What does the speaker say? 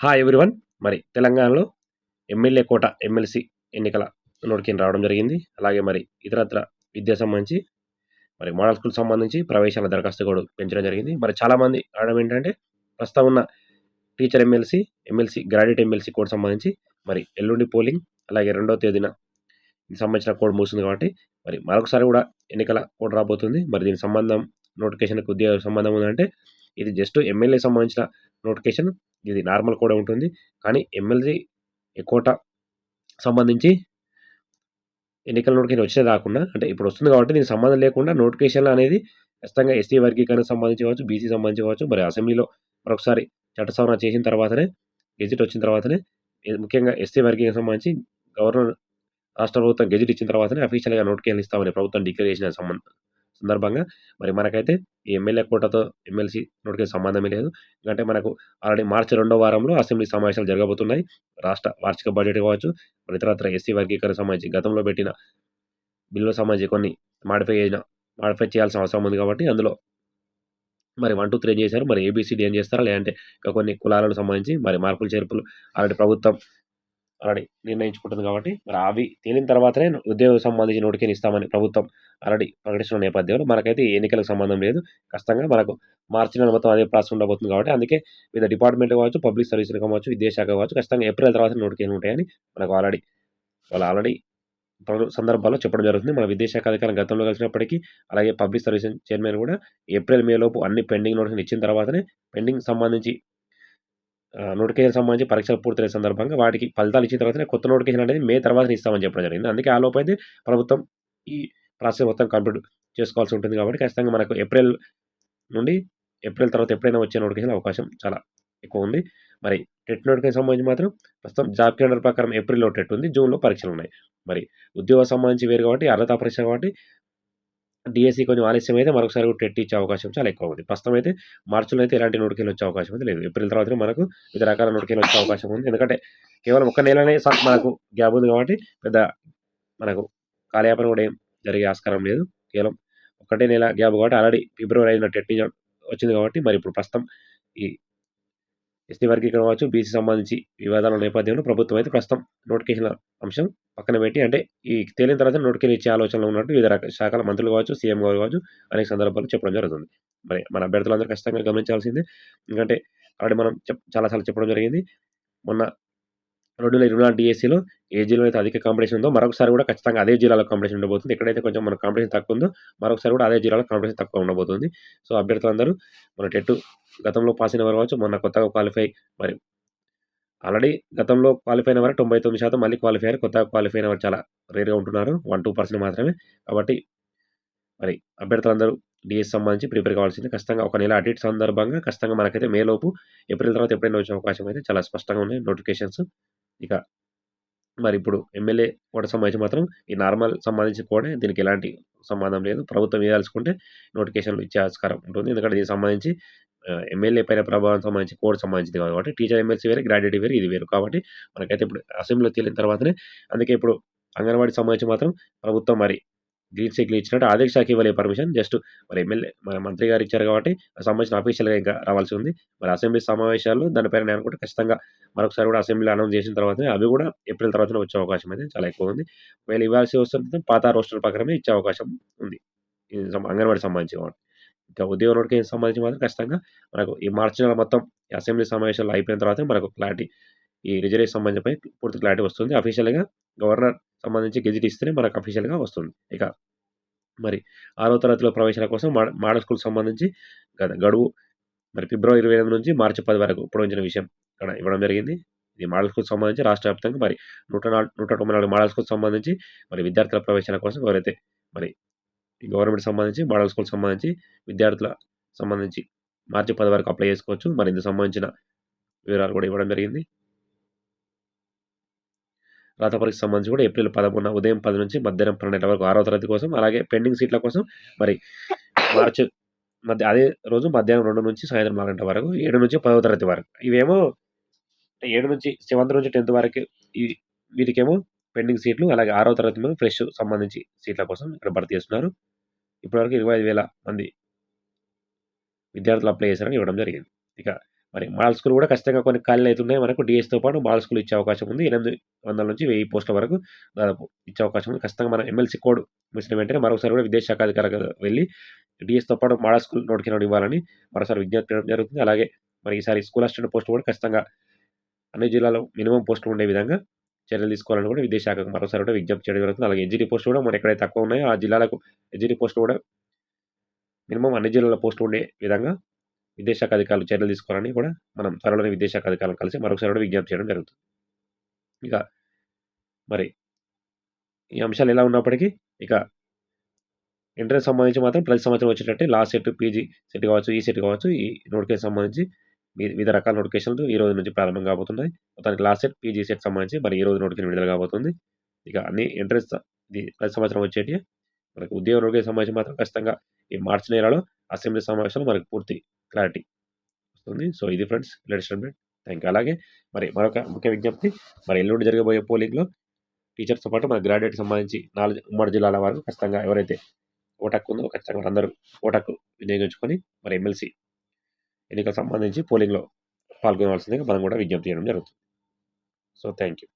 Hi everyone మరి తెలంగాణలో MLA కోట MLC ఎన్నికల నోటికి రావడం జరిగింది. అలాగే మరి ఇతరత్ర విద్యా సంబంధించి మరి మోడల్ స్కూల్ సంబంధించి ప్రవేశాల దరఖాస్తు కూడా పెంచడం జరిగింది. మరి చాలామంది అడగడం ఏంటంటే ప్రస్తుతం ఉన్న teacher MLC MLC graduate MLC code సంబంధించి మరి ఎల్లుండి పోలింగ్ అలాగే రెండవ తేదీన సంబంధించిన కోడ్ ముగుస్తుంది కాబట్టి మరి మరొకసారి కూడా ఎన్నికల కోడ్ రాబోతుంది. మరి దీని సంబంధం నోటిఫికేషన్కి ఉద్యోగ సంబంధం ఉందంటే ఇది జస్ట్ ఎమ్మెల్యే సంబంధించిన నోటిఫికేషన్. ఇది నార్మల్ కూడా ఉంటుంది. కానీ ఎమ్మెల్సీ కోట సంబంధించి ఎన్నికల నోటిఫికేషన్ వచ్చే రాకుండా అంటే ఇప్పుడు వస్తుంది కాబట్టి దీనికి సంబంధం లేకుండా నోటిఫికేషన్లు అనేది ఖచ్చితంగా ఎస్టీ వర్గీకరణ సంబంధించి కావచ్చు బీసీ సంబంధించి కావచ్చు మరి అసెంబ్లీలో మరొకసారి చట్ట సవరణ చేసిన తర్వాతనే గెజిట్ వచ్చిన తర్వాతనే ముఖ్యంగా ఎస్టీ వర్గీకరణ సంబంధించి గవర్నర్ రాష్ట్ర ప్రభుత్వం గెజిట్ ఇచ్చిన తర్వాతనే అఫీషియల్గా నోటిఫికేషన్ ఇస్తామని ప్రభుత్వం డిక్లేర్ చేసిన సంబంధం. సందర్భంగా మరి మనకైతే ఈ ఎమ్మెల్యే కోటతో ఎమ్మెల్సీ నోటికి సంబంధమే లేదు. ఎందుకంటే మనకు ఆల్రెడీ మార్చి రెండో వారంలో అసెంబ్లీ సమావేశాలు జరగబోతున్నాయి. రాష్ట్ర వార్షిక బడ్జెట్ కావచ్చు మరి ఇతరత్ర ఎస్సీ వర్గీకరణ సంబంధించి గతంలో పెట్టిన బిల్లుల సంబంధించి కొన్ని మాడిఫై అయిన మాడిఫై చేయాల్సిన అవసరం ఉంది కాబట్టి అందులో మరి వన్ టూ త్రీ చేశారు? మరి ఏబీసీడీ ఏం చేస్తారా? లేదంటే ఇంకా కొన్ని కులాలకు సంబంధించి మరి మార్పులు చేర్పులు ఆల్రెడీ ప్రభుత్వం ఆల్రెడీ నిర్ణయించుకుంటుంది కాబట్టి మరి అవి తేలిన తర్వాతనే ఉద్యోగ సంబంధించి నోటికేని ఇస్తామని ప్రభుత్వం ఆల్రెడీ ప్రకటిస్తున్న నేపథ్యంలో మనకైతే ఎన్నికలకు సంబంధం లేదు. ఖచ్చితంగా మనకు మార్చి నెల మొత్తం అదే ప్రాసెస్ ఉండబోతుంది కాబట్టి అందుకే వివిధ డిపార్ట్మెంట్ కావచ్చు పబ్లిక్ సర్వీస్ కావచ్చు విద్యాశాఖ కావచ్చు ఖచ్చితంగా ఏప్రిల్ తర్వాత నోటికేని ఉంటాయని మనకు ఆల్రెడీ వాళ్ళు ఆల్రెడీ పలు సందర్భాల్లో చెప్పడం జరుగుతుంది. మన విదేశాఖ అధికారం గతంలో కలిసినప్పటికీ అలాగే పబ్లిక్ సర్వీస్ చైర్మన్ కూడా ఏప్రిల్ మే లోపు అన్ని పెండింగ్ నోటిఫికేషన్ ఇచ్చిన తర్వాతనే పెండింగ్ సంబంధించి నోటిఫికేషన్ సంబంధించి పరీక్షలు పూర్తయిన సందర్భంగా వాటికి ఫలితాలు ఇచ్చిన తర్వాత కొత్త నోటిఫికేషన్ అనేది మే తర్వాత ఇస్తామని చెప్పడం జరిగింది. అందుకే ఆ లోపైతే ప్రభుత్వం ఈ ప్రాసెస్ మొత్తం కంప్లీట్ చేసుకోవాల్సి ఉంటుంది కాబట్టి ఖచ్చితంగా మనకు ఏప్రిల్ నుండి ఏప్రిల్ తర్వాత ఎప్పుడైనా వచ్చే నోటిఫికేషన్ అవకాశం చాలా ఎక్కువ ఉంది. మరి టెట్ నోటిఫికేషన్ సంబంధించి మాత్రం ప్రస్తుతం జాబ్ క్యాలెండర్ ప్రకారం ఏప్రిల్లో టెట్ ఉంది జూన్లో పరీక్షలు ఉన్నాయి. మరి ఉద్యోగ సంబంధించి వేరు కాబట్టి అర్హత పరీక్ష కాబట్టి డిఎస్సి కొంచెం ఆలస్యం అయితే మరొకసారి కూడా టెట్ ఇచ్చే అవకాశం చాలా ఎక్కువ ఉంది. ప్రస్తుతం అయితే మార్చిలో అయితే ఎలాంటి నోటిఫికేషన్ వచ్చే అవకాశం అయితే లేదు. ఏప్రిల్ తర్వాత మనకు వివిధ రకాల నోటిఫికేషన్ వచ్చే అవకాశం ఉంది. ఎందుకంటే కేవలం ఒక నెలనే మనకు గ్యాప్ ఉంది కాబట్టి పెద్ద మనకు కాలయాపన కూడా ఏం జరిగే ఆస్కారం లేదు. కేవలం ఒకటే నెల గ్యాప్ కాబట్టి ఆల్రెడీ ఫిబ్రవరి ఐదున టెట్ వచ్చింది కాబట్టి మరి ఇప్పుడు ప్రస్తుతం ఈ ఎస్టీ వర్గీకరణ కావచ్చు బీసీ సంబంధించి వివాదాల నేపథ్యంలో ప్రభుత్వం అయితే ప్రస్తుతం నోటిఫికేషన్ అంశం పక్కన పెట్టి అంటే ఈ తేలిన తర్వాత నోటికెళ్ళి ఇచ్చే ఆలోచనలో ఉన్నట్టు వివిధ రకాల శాఖల మంత్రులు కావచ్చు సీఎం గారు కావచ్చు అనేక సందర్భాలు చెప్పడం జరుగుతుంది. మరి మన అభ్యర్థులందరూ ఖచ్చితంగా గమనించాల్సిందే. ఎందుకంటే ఆల్రెడీ మనం చాలాసార్లు చెప్పడం జరిగింది. మొన్న రెండు వేల ఇరవై నాలుగు డిఎస్సీలో ఏ జిల్లాలో అయితే అధిక కాంపిటీషన్ ఉందో మరొకసారి కూడా ఖచ్చితంగా అదే జిల్లాలో కాంపిటీషన్ ఉండబోతుంది. ఎక్కడైతే కొంచెం మన కాంపిటీషన్ తక్కువ ఉందో మరొకసారి కూడా అదే జిల్లాలో కాంపిటీషన్ తక్కువ ఉండబోతుంది. సో అభ్యర్థులందరూ మన టెట్ గతంలో పాస్ అయిన వారు కావచ్చు మొన్న కొత్తగా క్వాలిఫై మరి ఆల్రెడీ గతంలో క్వాలిఫై అయిన వారు తొంభై తొమ్మిది శాతం మళ్ళీ క్వాలిఫై అయ్యారు. కొత్తగా క్వాలిఫై అయిన వారు చాలా రేర్గా ఉంటున్నారు. వన్ టూ పర్సెంట్ మాత్రమే. కాబట్టి మరి అభ్యర్థులందరూ డిఎస్ సంబంధించి ప్రిపేర్ కావాల్సింది ఖచ్చితంగా ఒక నెల అటు సందర్భంగా ఖచ్చితంగా మనకైతే మే లోపు ఏప్రిల్ తర్వాత ఎప్పుడైనా వచ్చే అవకాశం అయితే చాలా స్పష్టంగా ఉన్నాయి. నోటిఫికేషన్స్ ఇక మరి ఇప్పుడు ఎమ్మెల్యే కూడా సంబంధించి మాత్రం ఈ నార్మల్ సంబంధించి కూడా దీనికి ఎలాంటి సంబంధం లేదు. ప్రభుత్వం ఇవ్వాల్సుకుంటే నోటిఫికేషన్లు ఇచ్చే ఆస్కారం ఉంటుంది. ఎందుకంటే దీనికి సంబంధించి ఎమ్మెల్యే పైన ప్రభావం సంబంధించి కోడ్ సంబంధించింది కాబట్టి టీచర్ ఎమ్మెల్సీ వేరే గ్రాడ్యుయేట్ వేరు ఇది వేరు. కాబట్టి మనకైతే ఇప్పుడు అసెంబ్లీలో తేలిన తర్వాతనే అందుకే ఇప్పుడు అంగన్వాడీ సంబంధించి మాత్రం ప్రభుత్వం మరి గ్రీన్ సిగ్నల్ ఇచ్చినట్టు ఆదేశ శాఖ ఇవ్వలే పర్మిషన్. జస్ట్ మరి ఎమ్మెల్యే మన మంత్రి గారు ఇచ్చారు కాబట్టి సంబంధించిన అఫీషియల్గా ఇంకా రావాల్సి ఉంది. మరి అసెంబ్లీ సమావేశాలు దానిపైన నేను అనుకుంటే ఖచ్చితంగా మరొకసారి కూడా అసెంబ్లీ అనౌన్స్ చేసిన తర్వాతనే అవి కూడా ఏప్రిల్ తర్వాత వచ్చే అవకాశం అయితే చాలా ఎక్కువ ఉంది. ఒకవేళ ఇవ్వాల్సి వస్తుంటే పాత రోస్టర్ ప్రకారమే ఇచ్చే అవకాశం ఉంది. అంగన్వాడీ సంబంధించి ఇంకా ఉద్యోగ నోటిఫికేషన్ సంబంధించి మాత్రం ఖచ్చితంగా మనకు ఈ మార్చి నెల మొత్తం అసెంబ్లీ సమావేశాలు అయిపోయిన తర్వాత మనకు క్లారిటీ ఈ రిజర్వేషన్ సంబంధించిపై పూర్తి క్లారిటీ వస్తుంది. అఫీషియల్గా గవర్నర్ సంబంధించి గెజిట్ ఇస్తేనే మనకు అఫీషియల్గా వస్తుంది. ఇక మరి ఆరో తరగతిలో ప్రవేశాల కోసం మోడల్ స్కూల్ సంబంధించి గత గడువు మరి ఫిబ్రవరి ఇరవై ఎనిమిది నుంచి మార్చి పది వరకు పొడవించిన విషయం ఇక్కడ ఇవ్వడం జరిగింది. ఇది మోడల్ స్కూల్ సంబంధించి రాష్ట్ర వ్యాప్తంగా మరి నూట నాలుగు నూట తొంభై నాలుగు మోడల్ స్కూల్ సంబంధించి మరి విద్యార్థుల ప్రవేశాల కోసం ఎవరైతే మరి గవర్నమెంట్ సంబంధించి మోడల్ స్కూల్ సంబంధించి విద్యార్థుల సంబంధించి మార్చి పది వరకు అప్లై చేసుకోవచ్చు. మరి ఇందుకు సంబంధించిన వివరాలు కూడా ఇవ్వడం జరిగింది. రాత పరీక్ష సంబంధించి కూడా ఏప్రిల్ పదమూడున ఉదయం పది నుంచి మధ్యాహ్నం పన్నెండు వరకు ఆరో తరగతి కోసం అలాగే పెండింగ్ సీట్ల కోసం మరి మార్చి మధ్య అదే రోజు మధ్యాహ్నం రెండు నుంచి సాయంత్రం నాలుగు గంటల వరకు ఏడు నుంచి పదవ తరగతి వరకు. ఇవేమో ఏడు నుంచి సెవెంత్ నుంచి టెన్త్ వరకు ఈ వీటికేమో పెండింగ్ సీట్లు అలాగే ఆరో తరగతి ఫ్రెష్ సంబంధించి సీట్ల కోసం ఇక్కడ భర్తీ చేస్తున్నారు. ఇప్పటివరకు ఇరవై ఐదు వేల మంది విద్యార్థులు అప్లై చేశారని ఇవ్వడం జరిగింది. ఇక మరి మాల్ స్కూల్ కూడా ఖచ్చితంగా కొన్ని ఖాళీలు అవుతున్నాయి మనకు డిఎస్తో పాటు మాల్ స్కూల్ ఇచ్చే అవకాశం ఉంది. ఎనిమిది వందల నుంచి వెయ్యి పోస్టుల వరకు దాదాపు ఇచ్చే అవకాశం ఉంది. ఖచ్చితంగా మన ఎమ్మెల్సీ కోడ్ మిషన్ వెంటనే మరొకసారి కూడా విద్యాశాఖ అధికారులకు వెళ్ళి డిఎస్తో పాటు మాల్ స్కూల్ నోటిఫికేషన్ ఇవ్వాలని మరోసారి విజ్ఞప్తి చేయడం జరుగుతుంది. అలాగే మరి ఈసారి స్కూల్ అసిస్టెంట్ పోస్ట్ కూడా ఖచ్చితంగా అన్ని జిల్లాలో మినిమం పోస్టులు ఉండే విధంగా చర్యలు తీసుకోవాలని కూడా విద్యాశాఖకు మరోసారి కూడా విజ్ఞప్తి చేయడం జరుగుతుంది. అలాగే ఎడ్జిటీ పోస్ట్ కూడా మన ఎక్కడైతే తక్కువ ఉన్నాయో ఆ జిల్లాలకు ఎడ్జిటీ పోస్ట్ కూడా మినిమం అన్ని జిల్లాల పోస్టులు ఉండే విధంగా విదేశాఖ అధికారులు చర్యలు తీసుకోవాలని కూడా మనం త్వరలోనే విదేశాఖ అధికారులను కలిసి మరొకసారి కూడా విజ్ఞప్తి చేయడం జరుగుతుంది. ఇక మరి ఈ అంశాలు ఎలా ఉన్నప్పటికీ ఇక ఎంట్రన్స్ సంబంధించి మాత్రం ప్రతి సంవత్సరం వచ్చేటట్టే లాస్ట్ సెట్ పీజీ సెట్ కావచ్చు ఈ సెట్ కావచ్చు ఈ నోటికేషన్ సంబంధించి వివిధ రకాల నోటిఫికేషన్లు ఈ రోజు నుంచి ప్రారంభం కాబోతున్నాయి. మొత్తానికి లాస్ట్ సెట్ పీజీ సెట్ సంబంధించి మరి ఈ రోజు నోటిఫికేషన్ విడుదల కాబోతుంది. ఇక అన్ని ఎంట్రెన్స్ ఇది ప్రతి సంవత్సరం వచ్చేటి మనకు ఉద్యోగ నోటిఫికేషన్ సంబంధించి మాత్రం ఖచ్చితంగా ఈ మార్చి నెలలో అసెంబ్లీ సమావేశంలో మనకు పూర్తి క్లారిటీ వస్తుంది. సో ఇది friends latest update. Thank you అలాగే మరి మరొక ముఖ్య విజ్ఞప్తి మరి ఎల్లుండి జరగబోయే పోలింగ్లో టీచర్స్తో పాటు మన గ్రాడ్యుయేట్ సంబంధించి నాలుగు ఉమ్మడి జిల్లాల వారు ఖచ్చితంగా ఎవరైతే ఓటక్కు ఉందో ఖచ్చితంగా అందరూ ఓటక్కు వినియోగించుకొని మరి ఎమ్మెల్సీ ఎన్నికలకు సంబంధించి పోలింగ్లో పాల్గొనవలసిందిగా మనం కూడా విజ్ఞప్తి చేయడం జరుగుతుంది. So thank you